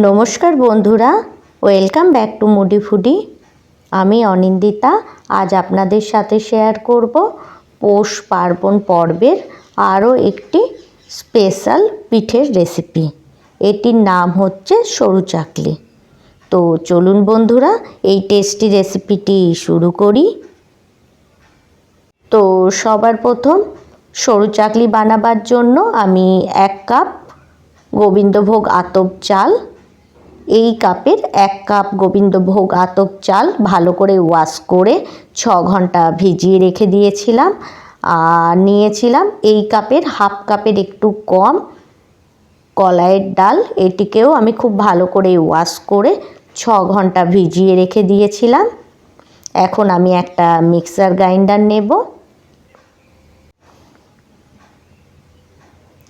নমস্কার বন্ধুরা, welcome back to moody foodie. আমি অনিন্দিতা, আজ আপনাদের সাথে শেয়ার করব পৌষ পার্বণ পর্বের আরও একটি স্পেশাল পিঠের রেসিপি। এটির নাম হচ্ছে সরু চাকলি। তো চলুন বন্ধুরা, এই টেস্টি রেসিপিটি শুরু করি। তো সবার প্রথম সরু চাকলি বানাবার জন্য আমি এক কাপ গোবিন্দভোগ আতপ চাল এই কাপের এক কাপ গোবিন্দভোগ আতপ চাল ভালো করে ওয়াশ করে ছ ঘণ্টা ভিজিয়ে রেখে দিয়েছিলাম। আর নিয়েছিলাম এই কাপের হাফ কাপের একটু কম কলাইয়ের ডাল। এটিকেও আমি খুব ভালো করে ওয়াশ করে ছ ঘণ্টা ভিজিয়ে রেখে দিয়েছিলাম। এখন আমি একটা মিক্সার গ্রাইন্ডার নেব।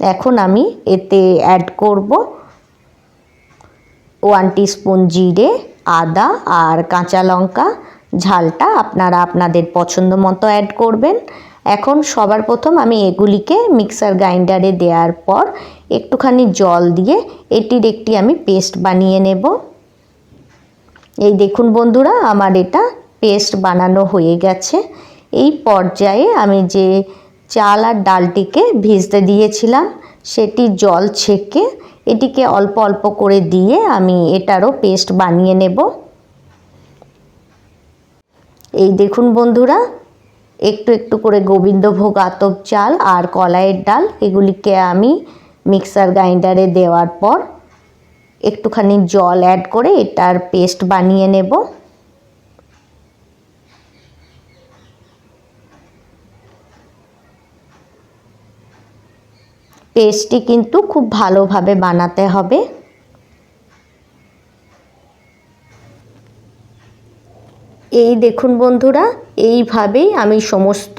এখন আমি এতে অ্যাড করব ওয়ান স্পুন জিরে, আদা আর কাঁচা লঙ্কা। ঝালটা আপনারা আপনাদের পছন্দ মতো অ্যাড করবেন। এখন সবার প্রথম আমি এগুলিকে মিক্সার গ্রাইন্ডারে দেওয়ার পর একটুখানি জল দিয়ে এটির একটি আমি পেস্ট বানিয়ে নেব। এই দেখুন বন্ধুরা, আমার এটা পেস্ট বানানো হয়ে গেছে। এই পর্যায়ে আমি যে চাল আর ডালটিকে ভিজতে দিয়েছিলাম, সেটি জল ছেঁকে এটিকে অল্প অল্প করে দিয়ে আমি এটারও পেস্ট বানিয়ে নেব। এই দেখুন বন্ধুরা, একটু একটু করে গোবিন্দভোগ আতপ চাল আর কলাইয়ের ডাল, এগুলিকে আমি মিক্সার গ্রাইন্ডারে দেওয়ার পর একটুখানি জল অ্যাড করে এটার পেস্ট বানিয়ে নেব। পেস্টটি কিন্তু খুব ভালোভাবে বানাতে হবে। এই দেখুন বন্ধুরা, এইভাবেই আমি সমস্ত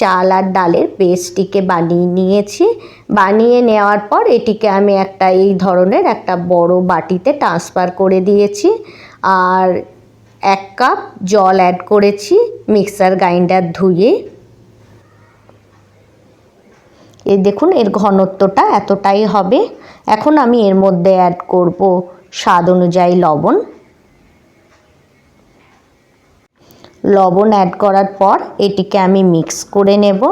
চাল আর ডালের পেস্টটিকে বানিয়ে নিয়েছি। বানিয়ে নেওয়ার পর এটিকে আমি একটা এই ধরনের একটা বড় বাটিতে ট্রান্সফার করে দিয়েছি। আর এক কাপ জল অ্যাড করেছি মিক্সার গ্রাইন্ডার ধুয়ে। দেখুন, এর ঘনত্বটা এতটাই হবে। এখন আমি এর মধ্যে অ্যাড করব স্বাদ অনুযায়ী লবণ। লবণ অ্যাড করার পর এটিকে আমি মিক্স করে নেব।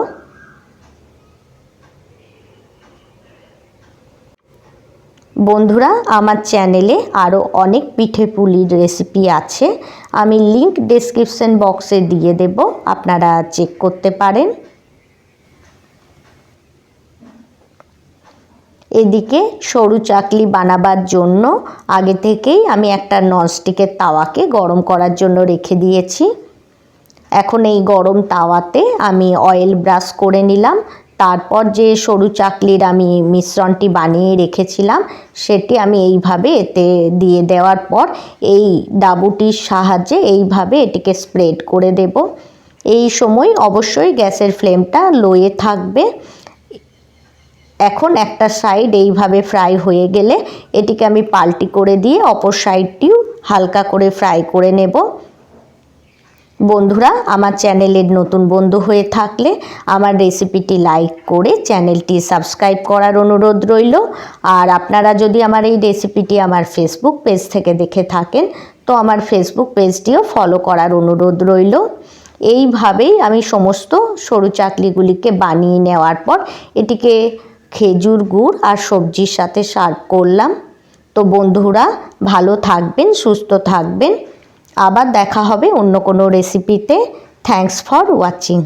বন্ধুরা, আমার চ্যানেলে আরও অনেক পিঠে পুলির রেসিপি আছে। আমি লিংক ডেসক্রিপশন বক্সে দিয়ে দেব, আপনারা চেক করতে পারেন। এদিকে সরু চাকলি বানাবার জন্য আগে থেকেই আমি একটা ননস্টিকের তাওয়াকে গরম করার জন্য রেখে দিয়েছি। এখন এই গরম তাওয়াতে আমি অয়েল ব্রাশ করে নিলাম। তারপর যে সরু চাকলির আমি মিশ্রণটি বানিয়ে রেখেছিলাম, সেটি আমি এইভাবে এতে দিয়ে দেওয়ার পর এই ডাবুটির সাহায্যে এইভাবে এটিকে স্প্রেড করে দেব। এই সময় অবশ্যই গ্যাসের ফ্লেমটা লোয়ে থাকবে। এখন একটা সাইড এইভাবে ফ্রাই হয়ে গেলে এটিকে আমি পাল্টি করে দিয়ে অপর সাইডটিও হালকা করে ফ্রাই করে নেব। বন্ধুরা, আমার চ্যানেলের নতুন বন্ধু হয়ে থাকলে আমার রেসিপিটি লাইক করে চ্যানেলটি সাবস্ক্রাইব করার অনুরোধ রইল। আর আপনারা যদি আমার এই রেসিপিটি আমার ফেসবুক পেজ থেকে দেখে থাকেন, তো আমার ফেসবুক পেজটিও ফলো করার অনুরোধ রইল। এইভাবেই আমি সমস্ত সরু চাকলিগুলিকে বানিয়ে নেওয়ার পর এটিকে খেজুর গুড় আর সবজির সাথে সার্ভ করলাম। তো বন্ধুরা, ভালো থাকবেন, সুস্থ থাকবেন। আবার দেখা হবে অন্য কোনো রেসিপিতে থ্যাংকস ফর ওয়াচিং